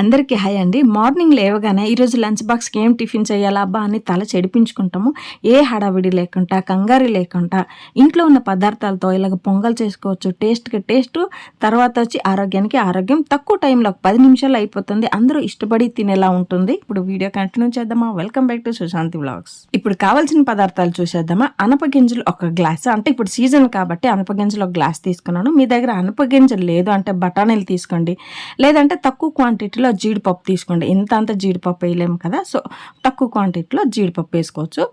అందరికీ హాయ్ అండి. మార్నింగ్ లేవగానే ఈరోజు లంచ్ బాక్స్కి ఏం టిఫిన్ చేయాలా అబ్బా అని తల చెడిపించుకుంటాము. ఏ హడావిడి లేకుండా కంగారు లేకుండా ఇంట్లో ఉన్న పదార్థాలతో ఇలాగ పొంగల్ చేసుకోవచ్చు. టేస్ట్కి టేస్ట్ తర్వాత వచ్చి ఆరోగ్యానికి ఆరోగ్యం. తక్కువ టైంలో ఒక పది నిమిషాలు అయిపోతుంది. అందరూ ఇష్టపడి తినేలా ఉంటుంది. ఇప్పుడు వీడియో కంటిన్యూ చేద్దామా? Welcome back to Sushanthi vlogs. ఇప్పుడు కావాల్సిన పదార్థాలు చూసేద్దామా? అనప గింజలు ఒక గ్లాస్. అంటే ఇప్పుడు సీజన్ కాబట్టి అనప గింజలు ఒక గ్లాస్ తీసుకున్నాను. మీ దగ్గర అనప గింజలు లేదు అంటే బఠానీలు తీసుకోండి. లేదంటే తక్కువ క్వాంటిటీలో జీడిపప్పు తీసుకోండి. ఇంత అంత జీడిపప్పు వేయలేము కదా. సో తక్కువ క్వాంటిటీలో జీడిపప్పు వేసుకోవచ్చు.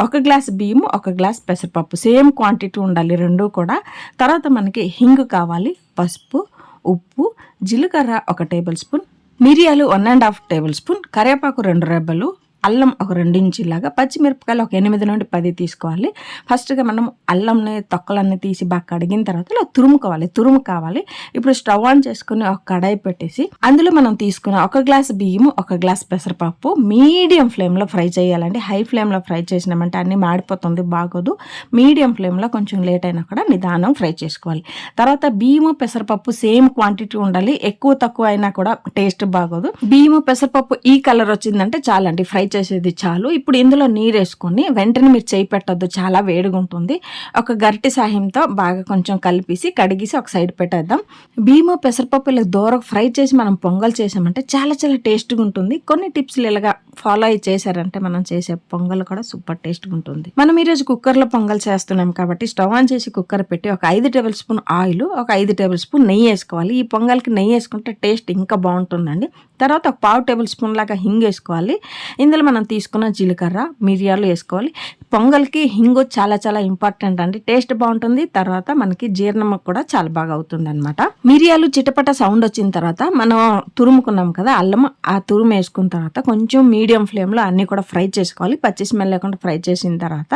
ఒక గ్లాస్ బియ్యము ఒక గ్లాస్ పెసరపప్పు. సేమ్ క్వాంటిటీ ఉండాలి రెండు కూడా. తర్వాత మనకి హింగు కావాలి పసుపు ఉప్పు జీలకర్ర ఒక టేబుల్ స్పూన్ మిరియాలు one and half tablespoon కరివేపాకు రెండు రెబ్బలు అల్లం ఒక రెండు పచ్చిమిరపకాయలు ఒక ఎనిమిది నుండి పది తీసుకోవాలి. ఫస్ట్గా మనం అల్లంని తొక్కలన్నీ తీసి బాగా కడిగిన తర్వాత ఇలా తురుముకోవాలి. తురుము కావాలి. ఇప్పుడు స్టవ్ ఆన్ చేసుకుని ఒక కడాయి పెట్టేసి అందులో మనం తీసుకున్న ఒక గ్లాస్ బియ్యము ఒక గ్లాస్ పెసరపప్పు మీడియం ఫ్లేమ్లో ఫ్రై చేయాలండి. హై ఫ్లేమ్లో ఫ్రై చేసినామంటే అన్ని మాడిపోతుంది బాగోదు. మీడియం ఫ్లేమ్లో కొంచెం లేట్ అయినా కూడా నిదానం ఫ్రై చేసుకోవాలి. తర్వాత బియ్యము పెసరపప్పు సేమ్ క్వాంటిటీ ఉండాలి. ఎక్కువ తక్కువ అయినా కూడా టేస్ట్ బాగోదు. బియ్యము పెసరపప్పు ఈ కలర్ వచ్చిందంటే చాలండి. ఫ్రై చేసేది చాలు. ఇప్పుడు ఇందులో నీరు వేసుకొని వెంటనే మీరు చేయి పెట్టద్దు. చాలా వేడిగా ఉంటుంది. ఒక గరిటె సాయంతో బాగా కొంచెం కలిపేసి కడిగేసి ఒక సైడ్ పెట్టేద్దాం. బియ్యము పెసరపప్పు ఇలా దూరం ఫ్రై చేసి మనం పొంగల్ చేసామంటే చాలా చాలా టేస్ట్గా ఉంటుంది. కొన్ని టిప్స్లు ఇలాగా ఫాలో అయ్యి చేశారంటే మనం చేసే పొంగల్ కూడా సూపర్ టేస్ట్గా ఉంటుంది. మనం ఈరోజు కుక్కర్లో పొంగల్ చేస్తున్నాం కాబట్టి స్టవ్ ఆన్ చేసి కుక్కర్ పెట్టి ఒక ఐదు టేబుల్ స్పూన్ ఆయిల్ ఒక ఐదు టేబుల్ స్పూన్ నెయ్యి వేసుకోవాలి. ఈ పొంగల్కి నెయ్యి వేసుకుంటే టేస్ట్ ఇంకా బాగుంటుందండి. తర్వాత ఒక పావు టేబుల్ స్పూన్ లాగా హింగ్ వేసుకోవాలి. ఇందులో మనం తీసుకున్న జీలకర్ర మిరియాలు వేసుకోవాలి. పొంగల్కి హింగు చాలా చాలా ఇంపార్టెంట్ అండి. టేస్ట్ బాగుంటుంది తర్వాత మనకి జీర్ణం కూడా చాలా బాగా అవుతుంది అనమాట మిరియాలు చిటపట సౌండ్ వచ్చిన తర్వాత మనం తురుముకున్నాం కదా అల్లం ఆ తురుము వేసుకున్న తర్వాత కొంచెం మీడియం ఫ్లేమ్లో అన్నీ కూడా ఫ్రై చేసుకోవాలి. పచ్చి స్మెల్ లేకుండా ఫ్రై చేసిన తర్వాత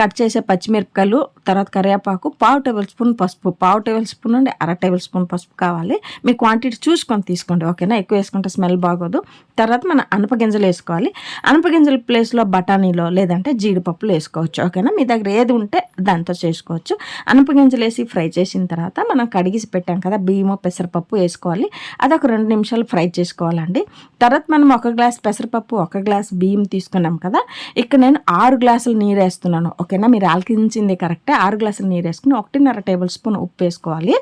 కట్ చేసే పచ్చిమిరపకాయలు తర్వాత కరివేపాకు పావు టేబుల్ స్పూన్ పసుపు. పావు టేబుల్ స్పూన్ నుండి అర టేబుల్ స్పూన్ పసుపు కావాలి. మీ క్వాంటిటీ చూసుకొని తీసుకోండి ఓకేనా ఎక్కువ వేసుకుంటే స్మెల్ బాగోదు. తర్వాత మనం అనపగింజలు వేసుకోవాలి. అనపగింజల ప్లేస్లో బఠానీలో లేదంటే జీడిపప్పులు వేసుకోవచ్చు ఓకేనా? మీ దగ్గర ఏది ఉంటే దాంతో చేసుకోవచ్చు. అనపగింజలు వేసి ఫ్రై చేసిన తర్వాత మనం కడిగిసి పెట్టాం కదా బియ్యము పెసరపప్పు వేసుకోవాలి. అది ఒక రెండు నిమిషాలు ఫ్రై చేసుకోవాలండి. తర్వాత మనం ఒక గ్లాస్ పెసరపప్పు ఒక గ్లాస్ బియ్యం తీసుకున్నాం కదా ఇక్కడ నేను ఆరు గ్లాసులు నీరు వేస్తున్నాను ఓకేనా? మీరు ఆలకించింది కరెక్టే ఆరు గ్లాసులు నీరు వేసుకుని ఒకటిన్నర టేబుల్ స్పూన్ ఉప్పు వేసుకోవాలి.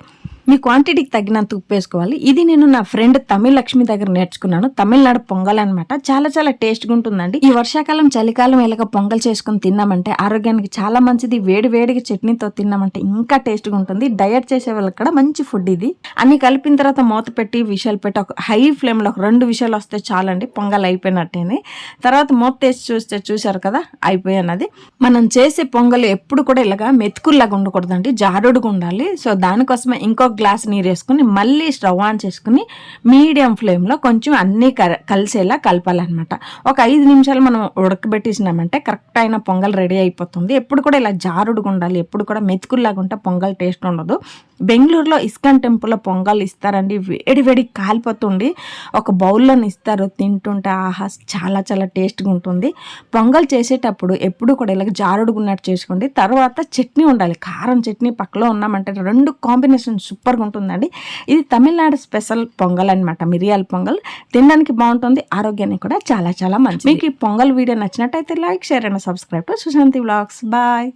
మీ క్వాంటిటీకి తగినంత ఉప్పు వేసుకోవాలి. ఇది నేను నా ఫ్రెండ్ తమిళ లక్ష్మి దగ్గర నేర్చుకున్నాను. తమిళనాడు పొంగల్ అనమాట చాలా చాలా టేస్ట్గా ఉంటుందండి. ఈ వర్షాకాలం చలికాలం ఇలాగ పొంగల్ చేసుకుని తిన్నామంటే ఆరోగ్యానికి చాలా మంచిది. వేడి వేడిగా చట్నీతో తిన్నామంటే ఇంకా టేస్ట్గా ఉంటుంది. డయట్ చేసే వాళ్ళకి కూడా మంచి ఫుడ్ ఇది. అన్ని కలిపిన తర్వాత మూత పెట్టి విషయాలు పెట్టి ఒక హై ఫ్లేమ్లో ఒక రెండు విషయాలు వస్తే చాలండి. పొంగల్ అయిపోయినట్టేనే. తర్వాత మూత వేసి చూస్తే చూశారు కదా అయిపోయినది. మనం చేసే పొంగల్ ఎప్పుడు కూడా ఇలాగా మెతుకుల్లాగా ఉండకూడదండి. జారుడుగా ఉండాలి. సో దానికోసమే ఇంకొక గ్లాస్ నీరు వేసుకుని మళ్ళీ స్టవ్ ఆన్ చేసుకుని మీడియం ఫ్లేమ్లో కొంచెం అన్నీ కలిసేలా కలపాలన్నమాట. ఒక ఐదు నిమిషాలు మనం ఉడకబెట్టేసినామంటే కరెక్ట్ అయిన పొంగల్ రెడీ అయిపోతుంది. ఎప్పుడు కూడా ఇలా జారుడుగా ఉండాలి ఎప్పుడు కూడా మెతుకుల్లాగా ఉంటే పొంగల్ టేస్ట్ ఉండదు. బెంగళూరులో ఇస్కాన్ టెంపుల్లో పొంగల్ ఇస్తారండి వేడి వేడి కాలిపోతుంది. ఒక బౌల్లో ఇస్తారు తింటుంటే ఆహా చాలా చాలా టేస్ట్గా ఉంటుంది. పొంగల్ చేసేటప్పుడు ఎప్పుడు కూడా ఇలా జారుడుగున్నట్టు చేసుకోండి. తర్వాత చట్నీ ఉండాలి కారం చట్నీ పక్కలో ఉన్నామంటే రెండు కాంబినేషన్ సూపర్ సూపర్గా ఉంటుందండి ఇది తమిళనాడు స్పెషల్ పొంగల్ అనమాట మిరియాల పొంగల్. తినడానికి బాగుంటుంది ఆరోగ్యానికి కూడా చాలా చాలా మంచి మీకు ఈ పొంగల్ వీడియో నచ్చినట్టయితే like share and subscribe. To Sushanthi vlogs. Bye.